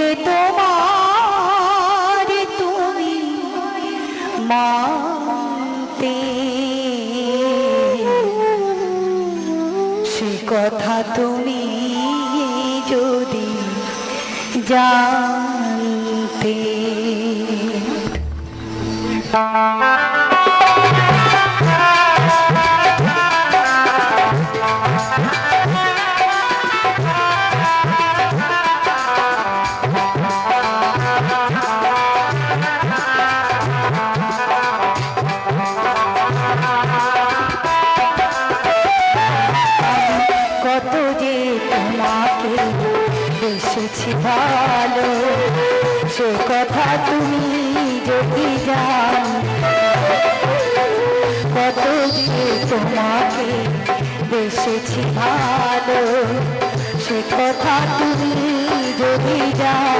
আমি কে তোমার তুমি মানতে সে কথা তুমি যদি জানতে। কত এসেছি ভালো। সে কথা তুমি যদি জান কত যে তোমাকে এসেছি ভালো। সে কথা তুমি যদি জান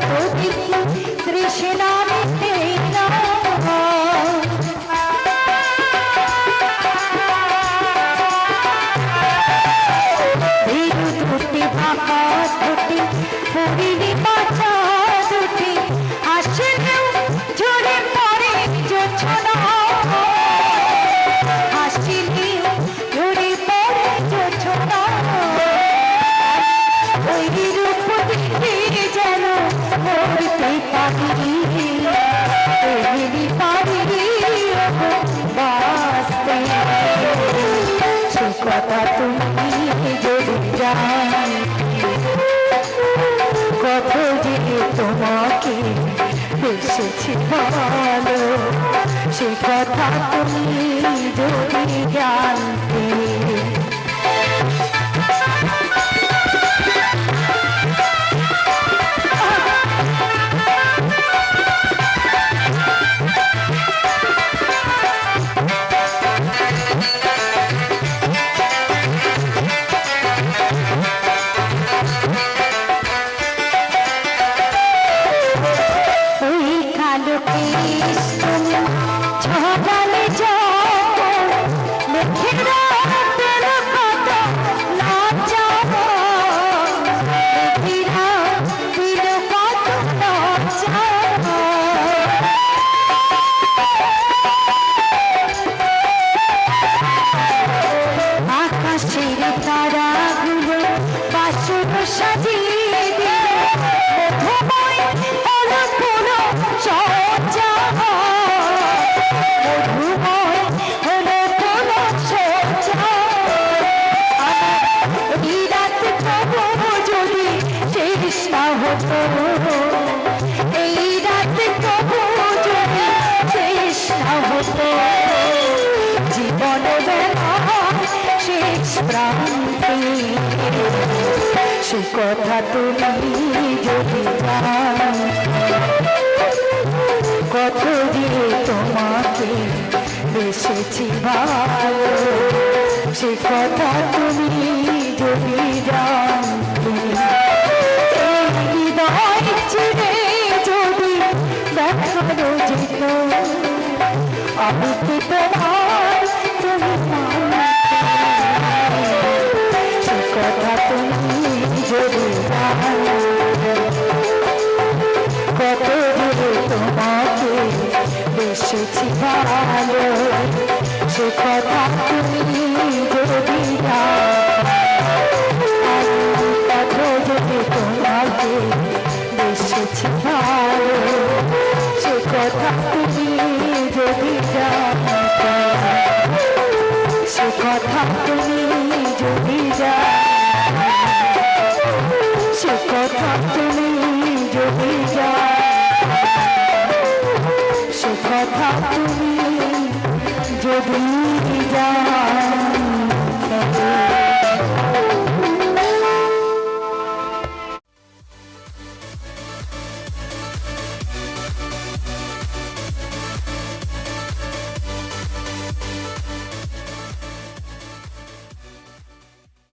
যত দেখি তৃষ্ণা কত যে তোমাকে এসেছি ভালো। সে কথা তুমি যদি সে কথা তুমি যদি জান কত যে তোমাকে বেসেছি ভালো সে কথা তুমি যদি জানতে বেসেছি। ভালো সে কথা भीग जा